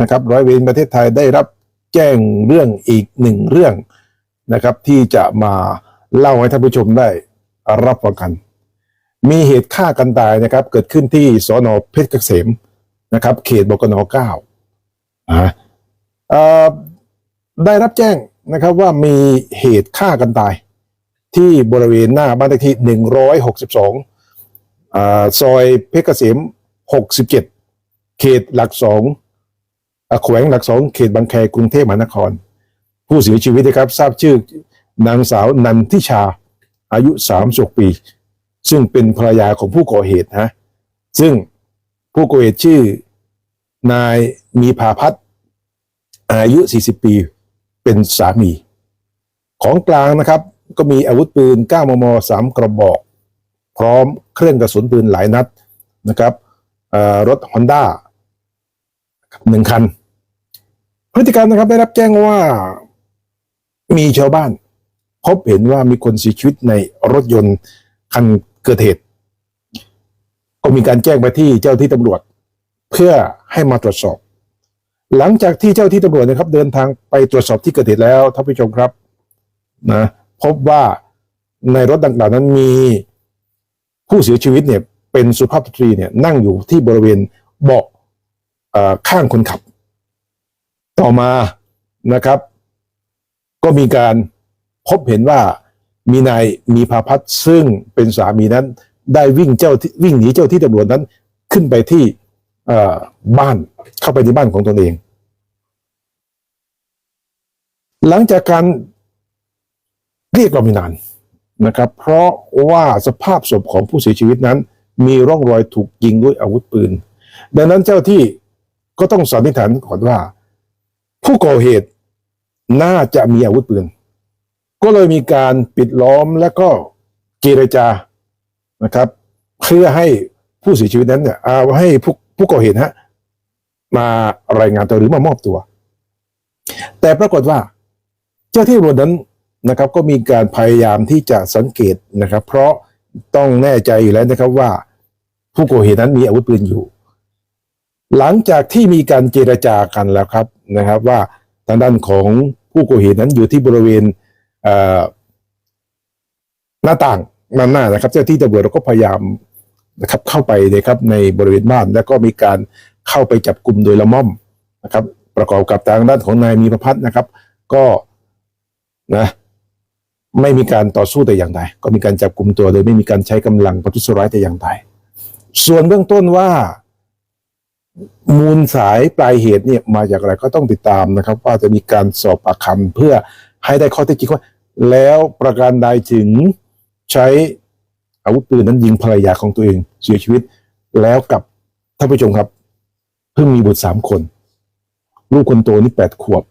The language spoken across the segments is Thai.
นะครับร้อยเวรประเทศไทยได้รับแจ้งเรื่องอีกหนึ่งเรื่องนะครับ ที่จะมาเล่าให้ท่านผู้ชมได้รับฟังกัน มีเหตุฆ่ากันตายนะครับ เกิดขึ้นที่สอนอเพชรเกษมนะครับ เขตบกนเก้าอ่าได้รับแจ้งนะครับว่ามีเหตุฆ่ากันตาย ที่บริเวณหน้าบ้านเลขที่หนึ่งร้อยหกสิบสองซอยเพชรเกษมหกสิบเขตหลักสอง แขวงหลักสองเขตบางแคกรุงเทพมหานคร ผู้เสียชีวิตนะครับทราบชื่อนางสาวนันทิชา อายุสามสิบปี ซึ่งเป็นภรรยาของผู้ก่อเหตุนะซึ่งผู้ก่อเหตุชื่อนายมีภาพัฒอายุ 40 ปี เป็นสามี ของกลางนะครับ ก็มีอาวุธปืน 9 มม 3 กระบอก พร้อมเครื่องกระสุนปืนหลายนัดนะครับรถฮอนด้า หนึ่งคัน พฤติกรรมนะครับ ได้รับแจ้งว่ามีชาวบ้าน พบเห็นว่ามีคนเสียชีวิตในรถยนต์คันเกิดเหตุ ก็มีการแจ้งไปที่เจ้าที่ตำรวจ เพื่อให้มาตรวจสอบ หลังจากที่เจ้าที่ตำรวจนะครับ เดินทางไปตรวจสอบที่เกิดเหตุแล้วท่านผู้ชมครับนะพบว่าในรถดังกล่าวนั้นมีผู้เสียชีวิตเนี่ยเป็นสุภาพสตรีเนี่ยนั่งอยู่ที่บริเวณเบาะ ข้างคนขับ ต่อมานะครับ ก็มีการพบเห็นว่ามีนายมีภาพัฒน์ซึ่งเป็นสามีนั้น ได้วิ่งเจ้าวิ่งหนีเจ้าที่ตำรวจนั้นขึ้นไปที่บ้านเข้าไปในบ้านของตนเอง หลังจากการเรียกเราไม่นานนะครับ เพราะว่าสภาพศพของผู้เสียชีวิตนั้น มีร่องรอยถูกยิงด้วยอาวุธปืน ดังนั้นเจ้าที่ ก็ต้องสันนิษฐานก่อนว่า ผู้ก่อเหตุน่าจะมีอาวุธปืน ก็เลยมีการปิดล้อมและก็เจรจานะครับ เพื่อให้ผู้เสียชีวิตนั้นเนี่ยเอาให้ผู้ผู้ก่อเหตุฮะมารายงานตัวหรือมามอบตัว แต่ปรากฏว่า เจ้าที่ตำรวจนั้นนะครับ ก็มีการพยายามที่จะสังเกตนะครับ เพราะต้องแน่ใจอยู่แล้วนะครับว่า ผู้ก่อเหตุนั้นมีอาวุธปืนอยู่ หลังจากที่มีการเจรจากันแล้วครับนะครับ ว่าทางด้านของผู้ก่อเหตุนั้นอยู่ที่บริเวณเหน้าต่างด้านหน้านะครับ เจ้าที่ตำรวจเราก็พยายามนะครับเข้าไปนะครับในบริเวณบ้านแล้วก็มีการเข้าไปจับกลุ่มโดยละม่อมนะครับ ประกอบกับทางด้านของนายมีประพัฒน์นะครับ ก็นะไม่มีการต่อสู้แต่อย่างใดก็มีการจับกลุ่มตัวโดยไม่มีการใช้กำลังประทุษร้ายแต่อย่างใดส่วนเบื้องต้นว่า มูลสายปลายเหตุเนี่ยมาจากอะไรก็ต้องติดตามนะครับ ว่าจะมีการสอบปากคำเพื่อให้ได้ข้อเท็จจริงว่า แล้วประการใดถึงใช้อาวุธปืนนั้นยิงภรรยาของตัวเองเสียชีวิต แล้วกับท่านผู้ชมครับ เพิ่งมีบุตรสามคน ลูกคนโตนี่แปดขวบ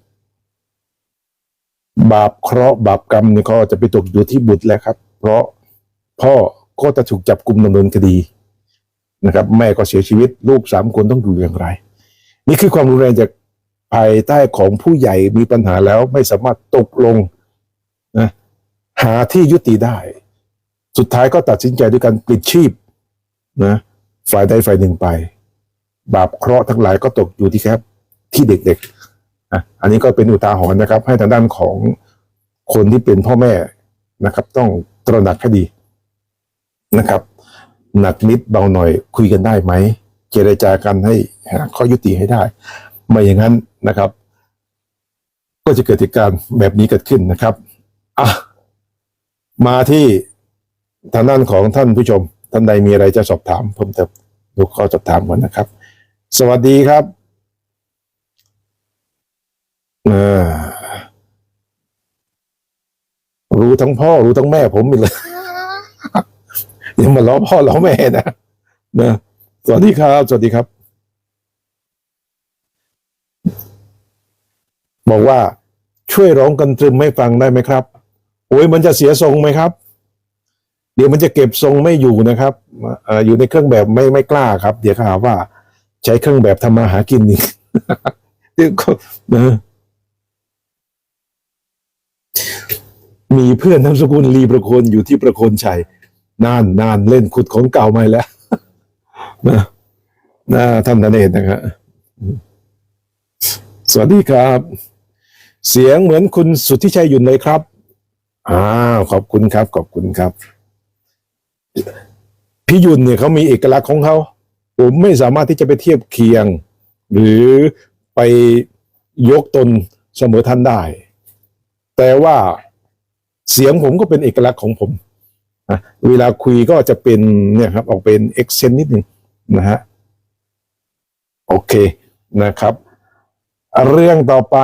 บาปเคราะห์บาปกรรมเนี่ยก็จะไปตกอยู่ที่บุตรแล้วครับ เพราะพ่อก็จะถูกจับกลุ่มดำเนินคดี นะครับ แม่ก็เสียชีวิตลูกสามคนต้องอยู่อย่างไร นี่คือความรุนแรงจากภายใต้ของผู้ใหญ่มีปัญหาแล้วไม่สามารถตกลงนะหาที่ยุติได้ สุดท้ายก็ตัดสินใจด้วยการปลิดชีพนะฝ่ายใดฝ่ายหนึ่งไป บาปเคราะห์ทั้งหลายก็ตกอยู่ที่แคบที่เด็กๆอะอันนี้ก็เป็นอุทาหรณ์นะครับ ให้ทางด้านของคนที่เป็นพ่อแม่นะครับ ต้องตระหนักให้ดีนะครับ หนักนิดเบาหน่อยคุยกันได้ไหม เจรจากันให้หาข้อยุติให้ได้ ไม่อย่างนั้นนะครับ ก็จะเกิดเหตุการณ์แบบนี้เกิดขึ้นนะครับอะมาที่ทางด้านของท่านผู้ชม ท่านใดมีอะไรจะสอบถามเพิ่มเติมดูข้อสอบถามก่อนนะครับ สวัสดีครับรู้ทั้งพ่อรู้ทั้งแม่ผมเลย ยังมาล้อพ่อล้อแม่นะนะสวัสดีครับ สวัสดีครับ บอกว่าช่วยร้องกันตรึมไม่ฟังได้ไหมครับ โอ้ยมันจะเสียทรงไหมครับ เดี๋ยวมันจะเก็บทรงไม่อยู่นะครับเอ่ออยู่ในเครื่องแบบไม่ไม่กล้าครับ เดี๋ยวขาหาวว่า ใช้เครื่องแบบทำมาหากินนี่เดี๋ยวก็นะมีเพื่อนนามสกุลลีประโคนอยู่ที่ประโคนชัย นานนานเล่นขุดของเก่ามาแล้วนะนะท่านนันเองนะครับสวัสดีครับ เสียงเหมือนคุณสุทธิชัยยุ่นเลยครับอ้าวขอบคุณครับ ขอบคุณครับ พี่ยุ่นเนี่ยเขามีเอกลักษณ์ของเขาผมไม่สามารถที่จะไปเทียบเคียง หรือไปยกตนเสมอท่านได้ แต่ว่าเสียงผมก็เป็นเอกลักษณ์ของผม นะเวลาคุยก็จะเป็นเนี่ยครับ ออกเป็นเอ็กเซนนิดหนึ่งนะฮะ โอเคนะครับ เรื่องต่อไป